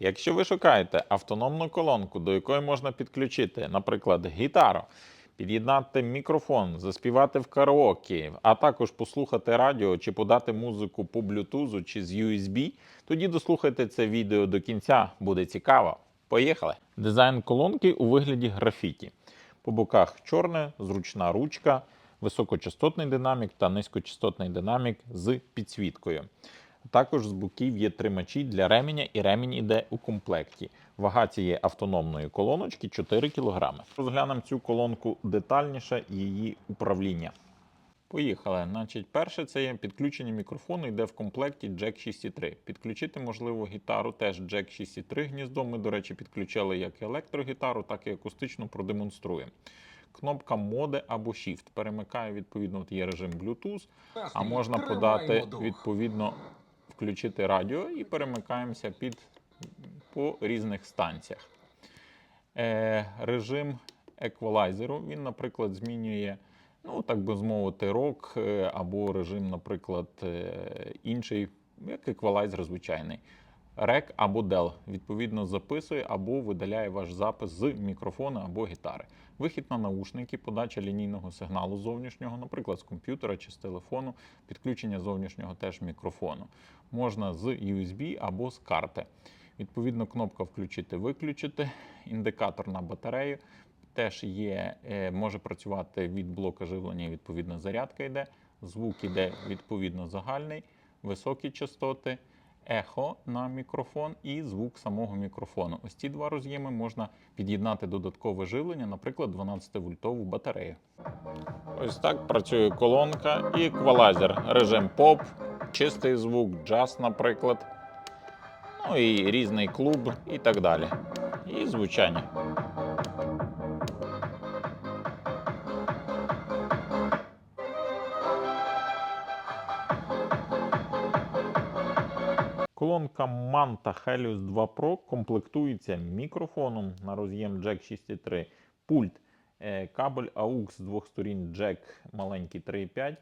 Якщо ви шукаєте автономну колонку, до якої можна підключити, наприклад, гітару, під'єднати мікрофон, заспівати в караоке, а також послухати радіо чи подати музику по блютузу чи з USB, тоді дослухайте це відео до кінця, буде цікаво. Поїхали! Дизайн колонки у вигляді графіті. По боках чорне, зручна ручка, високочастотний динамік та низькочастотний динамік з підсвіткою. Також з боків є тримачі для ременя, і ремінь іде у комплекті. Вага цієї автономної колоночки 4 кг. Розглянемо цю колонку детальніше її управління. Поїхали. Значить, перше це є підключення мікрофону, йде в комплекті Jack 6.3. Підключити можливо гітару, теж Jack 6.3 гніздо. Ми, до речі, підключали як електрогітару, так і акустичну продемонструємо. Кнопка моди або Shift перемикає, відповідно, от є режим Bluetooth, а можна подати відповідно включити радіо і перемикаємося під по різних станціях. Е, режим еквалайзеру він, наприклад, змінює, ну так би змовити, рок е, або режим, наприклад, е, інший, як еквалайзер звичайний. Рек або DEL, відповідно записує або видаляє ваш запис з мікрофона або гітари. Вихід на наушники, подача лінійного сигналу зовнішнього, наприклад, з комп'ютера чи з телефону, підключення зовнішнього теж мікрофону. Можна з USB або з карти. Відповідно, кнопка включити-виключити, індикатор на батарею. Теж є, е, може працювати від блока живлення, відповідно, зарядка йде. Звук іде відповідно загальний, високі частоти, ехо на мікрофон і звук самого мікрофону. Ось ці два роз'єми можна під'єднати додаткове живлення, наприклад, 12-вольтову батарею. Ось так працює колонка і еквалайзер. Режим поп, чистий звук, джаз, наприклад. Ну і різний клуб і так далі. І звучання. Колонка Manta Helios 2 Pro комплектується мікрофоном на роз'єм Jack 6.3, пульт, е, кабель AUX з двох сторін Jack маленький 3.5,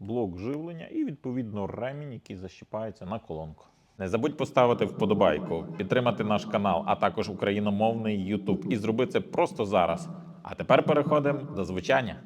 блок живлення і відповідно ремінь, який защіпається на колонку. Не забудь поставити вподобайку, підтримати наш канал, а також україномовний YouTube. І зроби це просто зараз. А тепер переходимо до звучання.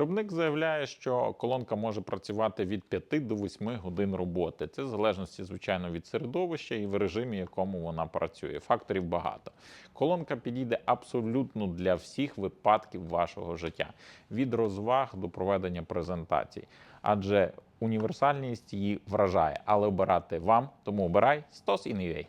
Виробник заявляє, що колонка може працювати від 5 до 8 годин роботи. Це в залежності, звичайно, від середовища і в режимі, якому вона працює. Факторів багато. Колонка підійде абсолютно для всіх випадків вашого життя, від розваг до проведення презентацій. Адже універсальність її вражає, але обирати вам, тому обирай Stos Innovate.